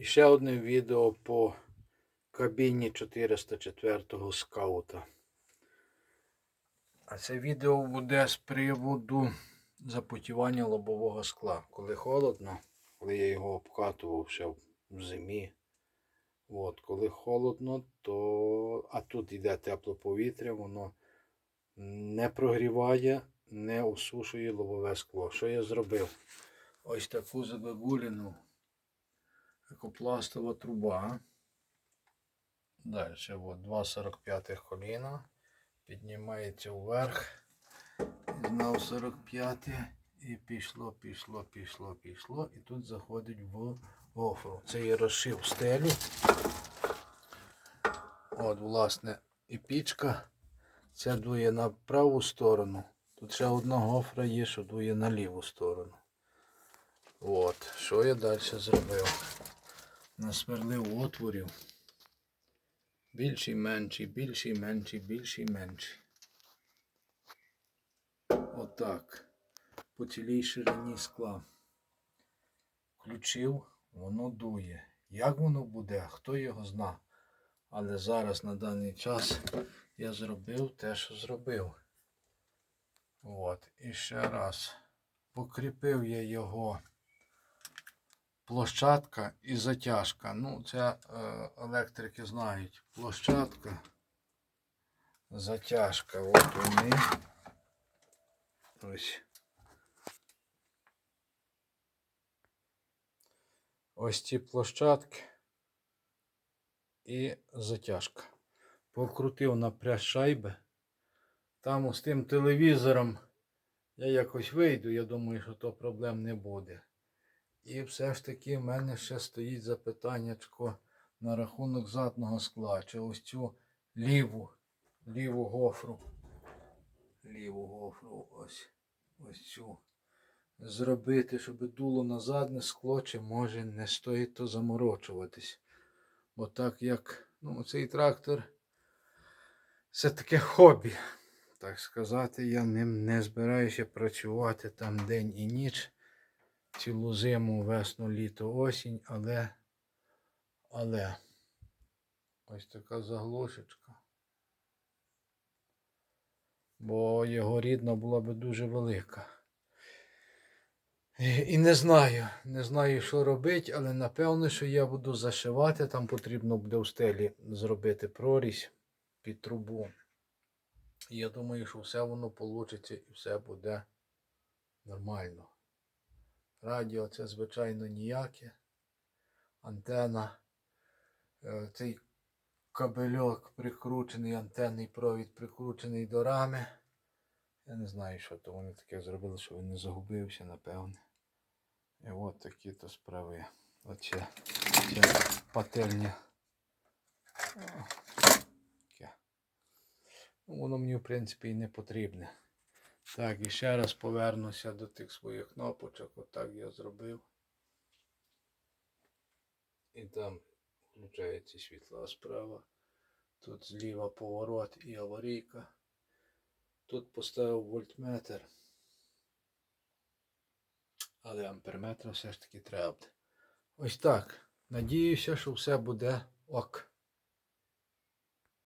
І ще одне відео по кабіні 404 скаута. А це відео буде з приводу запотівання лобового скла. Коли холодно, коли я його обкатував ще в зимі. От, коли холодно, то. А тут йде тепле повітря, воно не прогріває, не осушує лобове скло. Що я зробив? Ось таку забагуліну екопластова труба. Далі, от 2,45 коліна. Піднімається вверх. Знов 45 і пішло, пішло, пішло, пішло. І тут заходить в гофру. Це я розшив стелю. От, власне, і пічка. Це дує на праву сторону. Тут ще одна гофра є, що дує на ліву сторону. От, що я далі зробив? Насверлив отворів. Більший, менший, більший, менший, більший, менший. Отак. По цілій ширині скла. Включив, воно дує. Як воно буде, хто його зна. Але зараз на даний час я зробив те, що зробив. От. І ще раз. Покріпив я його площадка і затяжка. Ну, це е, електрики знають. Площадка, затяжка. От вони. Ось. Ось ці площадки і затяжка. Покрутив напряг шайби. Там з тим телевізором я якось вийду, я думаю, що то проблем не буде. І все ж таки в мене ще стоїть запитаннячко на рахунок задного скла. Чи ось цю ліву, ліву гофру. Ліву гофру ось. Ось цю. Зробити, щоб дуло на задне скло, чи може не стоїть то заморочуватись. Бо так як ну, цей трактор це таке хобі. Так сказати, я ним не збираюся працювати там день і ніч цілу зиму, весну, літо, осінь, але, але ось така заглушечка. Бо його рідна була би дуже велика. І не знаю, не знаю, що робити, але напевно, що я буду зашивати. Там потрібно буде в стелі зробити прорізь під трубу. Я думаю, що все воно вийде і все буде нормально. Радіо це, звичайно, ніяке. Антена. е, Цей кабельок прикручений, антенний провід прикручений до рами. Я не знаю, що то вони таке зробили, що він не загубився, напевне. І от такі то справи. Ще, ще пательня. О, таке. Ну, воно мені, в принципі, і не потрібне. Так, і ще раз повернуся до тих своїх кнопочок. Отак я зробив. І там включається світла справа. Тут зліва поворот і аварійка. Тут поставив вольтметр. Але амперметра все ж таки треба. Ось так. Надіюся, що все буде ок.